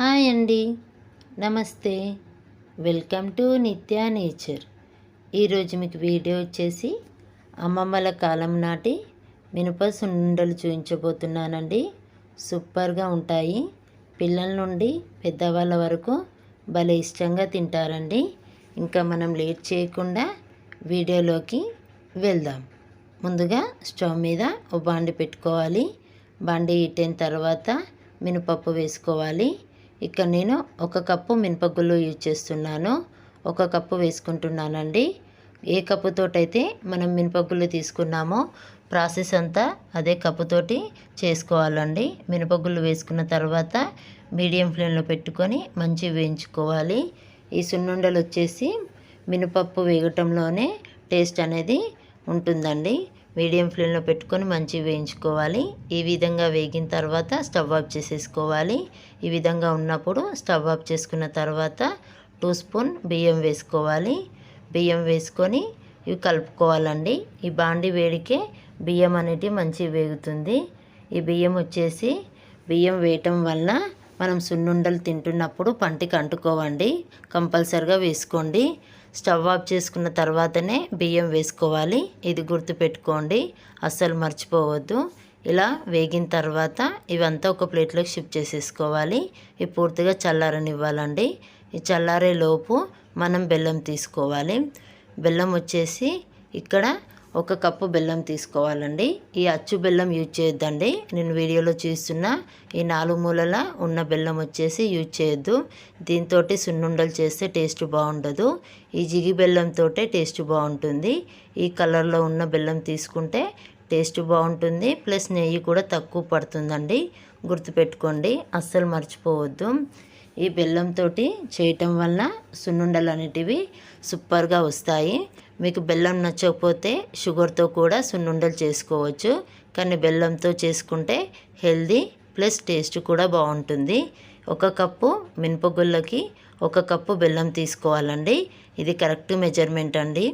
Hi అండి. నమస్తే. Welcome to Nithya nature. ఈరోజు మీకు వీడియో వచ్చేసి అమ్మమ్మల కాలం నాటి మినప సుండలు చూపించబోతున్నానండి సూపర్గా ఉంటాయి. పిల్లల నుండి పెద్దవాళ్ళ వరకు భలే ఇష్టంగా తింటారండి. ఇంకా మనం లేట్ చేయకుండా వీడియోలోకి వెళ్దాం. ముందుగా స్టవ్ మీద ఓ బాండి పెట్టుకోవాలి. బాండి ఇట్టిన తర్వాత మినపప్పు వేసుకోవాలి. ఇక్కడ నేను ఒక కప్పు మినపగుళ్ళు యూజ్ చేస్తున్నాను. ఒక కప్పు వేసుకుంటున్నానండి. ఏ కప్పుతోటైతే మనం మినపగుళ్ళు తీసుకున్నామో ప్రాసెస్ అంతా అదే కప్పుతోటి చేసుకోవాలండి. మినపగుళ్ళు వేసుకున్న తర్వాత మీడియం ఫ్లేమ్లో పెట్టుకొని మంచి వేయించుకోవాలి. ఈ సున్నుండలు వచ్చేసి మినపప్పు వేగటంలోనే టేస్ట్ అనేది ఉంటుందండి. మీడియం ఫ్లేమ్లో పెట్టుకొని మంచిగా వేయించుకోవాలి. ఈ విధంగా వేగిన తర్వాత స్టవ్ ఆఫ్ చేసేసుకోవాలి. ఈ విధంగా ఉన్నప్పుడు స్టవ్ ఆఫ్ చేసుకున్న తర్వాత టూ స్పూన్ బియ్యం వేసుకోవాలి. బియ్యం వేసుకొని ఇవి కలుపుకోవాలండి. ఈ బాండి వేడికే బియ్యం అనేది మంచిగా వేగుతుంది. ఈ బియ్యం వచ్చేసి బియ్యం వేయటం వల్ల మనం సున్నుండలు తింటున్నప్పుడు పంటికి అంటుకోవండి. కంపల్సరిగా వేసుకోండి. స్టవ్ ఆఫ్ చేసుకున్న తర్వాతనే బియ్యం వేసుకోవాలి. ఇది గుర్తుపెట్టుకోండి అస్సలు మర్చిపోవద్దు. ఇలా వేగిన తర్వాత ఇవంతా ఒక ప్లేట్లోకి షిఫ్ట్ చేసేసుకోవాలి. ఇవి పూర్తిగా చల్లారనివ్వాలండి. ఈ చల్లారే లోపు మనం బెల్లం తీసుకోవాలి. బెల్లం వచ్చేసి ఇక్కడ ఒక కప్పు బెల్లం తీసుకోవాలండి. ఈ అచ్చు బెల్లం యూజ్ చేయొద్దండి. నేను వీడియోలో చూస్తున్న ఈ నాలుగు మూలల ఉన్న బెల్లం వచ్చేసి యూజ్ చేయొద్దు. దీంతో సున్నుండలు చేస్తే టేస్ట్ బాగుండదు. ఈ జిగి బెల్లంతో టేస్ట్ బాగుంటుంది. ఈ కలర్లో ఉన్న బెల్లం తీసుకుంటే టేస్ట్ బాగుంటుంది. ప్లస్ నెయ్యి కూడా తక్కువ పడుతుందండి. గుర్తుపెట్టుకోండి. అస్సలు మర్చిపోవద్దు. ఈ బెల్లంతో చేయటం వల్ల సున్నుండలు అనేటివి సూపర్గా వస్తాయి. మీకు బెల్లం నచ్చకపోతే షుగర్తో కూడా సున్నుండలు చేసుకోవచ్చు. కానీ బెల్లంతో చేసుకుంటే హెల్దీ ప్లస్ టేస్ట్ కూడా బాగుంటుంది. ఒక కప్పు మినపగుళ్ళకి ఒక కప్పు బెల్లం తీసుకోవాలండి. ఇది కరెక్ట్ మెజర్మెంట్ అండి.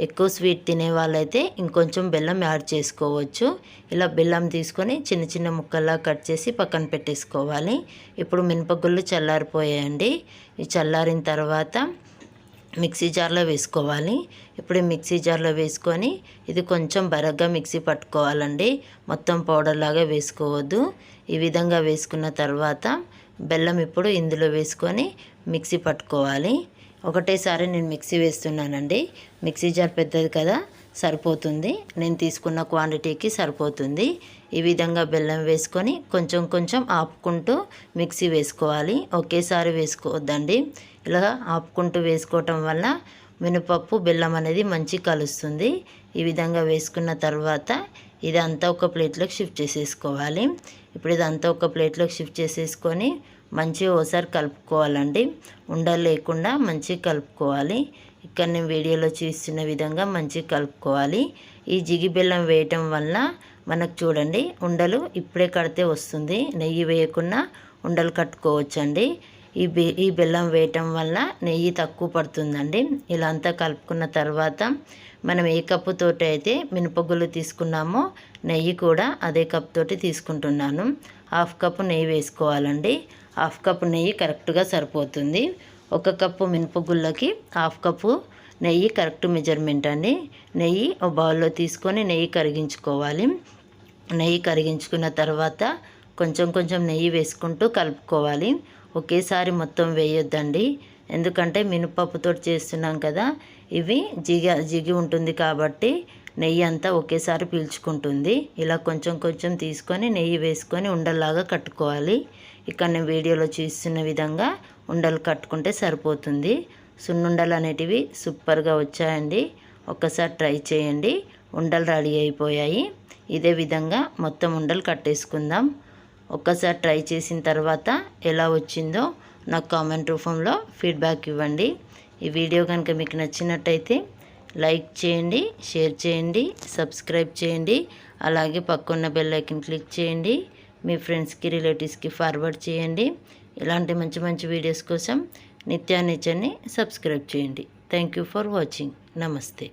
ఎక్కువ స్వీట్ తినే వాళ్ళైతే ఇంకొంచెం బెల్లం యాడ్ చేసుకోవచ్చు. ఇలా బెల్లం తీసుకొని చిన్న చిన్న ముక్కల్లా కట్ చేసి పక్కన పెట్టేసుకోవాలి. ఇప్పుడు మినపగుళ్ళు చల్లారిపోయాయండి. ఇవి చల్లారిన తర్వాత మిక్సీ జార్లో వేసుకోవాలి. ఇప్పుడు మిక్సీ జార్లో వేసుకొని ఇది కొంచెం బరగ్గా మిక్సీ పట్టుకోవాలండి. మొత్తం పౌడర్ లాగా వేసుకోవద్దు. ఈ విధంగా వేసుకున్న తర్వాత బెల్లం ఇప్పుడు ఇందులో వేసుకొని మిక్సీ పట్టుకోవాలి. ఒకటేసారి నేను మిక్సీ వేస్తున్నానండి. మిక్సీ జార్ పెద్దది కదా సరిపోతుంది. నేను తీసుకున్న క్వాంటిటీకి సరిపోతుంది. ఈ విధంగా బెల్లం వేసుకొని కొంచెం కొంచెం ఆపుకుంటూ మిక్సీ వేసుకోవాలి. ఒకేసారి వేసుకోవద్దండి. ఇలా ఆపుకుంటూ వేసుకోవటం వల్ల మినపప్పు బెల్లం అనేది మంచి కలుస్తుంది. ఈ విధంగా వేసుకున్న తర్వాత ఇదంతా ఒక ప్లేట్లోకి షిఫ్ట్ చేసేసుకోవాలి. ఇప్పుడు ఇదంతా ఒక ప్లేట్లోకి షిఫ్ట్ చేసేసుకొని మంచిగా ఓసారి కలుపుకోవాలండి. ఉండలు లేకుండా మంచిగా కలుపుకోవాలి. ఇక్కడ నేను వీడియోలో చూస్తున్న విధంగా మంచిగా కలుపుకోవాలి. ఈ జిగి బెల్లం వేయటం వల్ల మనకు చూడండి ఉండలు ఇప్పుడే కడితే వస్తుంది. నెయ్యి వేయకుండా ఉండలు కట్టుకోవచ్చండి. ఈ బె ఈ బెల్లం వేయటం వల్ల నెయ్యి తక్కువ పడుతుందండి. ఇలా అంతా కలుపుకున్న తర్వాత మనం ఏ కప్పుతోటి అయితే మినపగుళ్ళు తీసుకున్నామో నెయ్యి కూడా అదే కప్ తోటి తీసుకుంటున్నాను. హాఫ్ కప్పు నెయ్యి వేసుకోవాలండి. హాఫ్ కప్పు నెయ్యి కరెక్ట్గా సరిపోతుంది. ఒక కప్పు మినపగుళ్ళకి హాఫ్ కప్పు నెయ్యి కరెక్ట్ మెజర్మెంట్ అండి. నెయ్యి ఒక బౌల్లో తీసుకొని నెయ్యి కరిగించుకోవాలి. నెయ్యి కరిగించుకున్న తర్వాత కొంచెం కొంచెం నెయ్యి వేసుకుంటూ కలుపుకోవాలి. ఒకేసారి మొత్తం వేయొద్దండి. ఎందుకంటే మినపప్పుతో చేస్తున్నాం కదా ఇవి జిగ జిగి ఉంటుంది కాబట్టి నెయ్యి అంతా ఒకేసారి పీల్చుకుంటుంది. ఇలా కొంచెం కొంచెం తీసుకొని నెయ్యి వేసుకొని ఉండల్లాగా కట్టుకోవాలి. ఇక్కడ నేను వీడియోలో చూస్తున్న విధంగా ఉండలు కట్టుకుంటే సరిపోతుంది. సున్నుండలు అనేటివి సూపర్గా వచ్చాయండి. ఒక్కసారి ట్రై చేయండి. ఉండలు రెడీ అయిపోయాయి. ఇదే విధంగా మొత్తం ఉండలు కట్టేసుకుందాం. ఒక్కసారి ట్రై చేసిన తర్వాత ఎలా వచ్చిందో నాకు కామెంట్ రూపంలో ఫీడ్బ్యాక్ ఇవ్వండి. ఈ వీడియో కనుక మీకు నచ్చినట్టయితే లైక్ చేయండి షేర్ చేయండి సబ్స్క్రైబ్ చేయండి అలాగే పక్కన్న బెల్ ఐకన్ క్లిక్ చేయండి మీ ఫ్రెండ్స్కి రిలేటివ్స్కి ఫార్వర్డ్ చేయండి. ఇలాంటి మంచి మంచి వీడియోస్ కోసం నిత్యా నేచర్ని సబ్స్క్రైబ్ చేయండి. Thank you for watching. నమస్తే.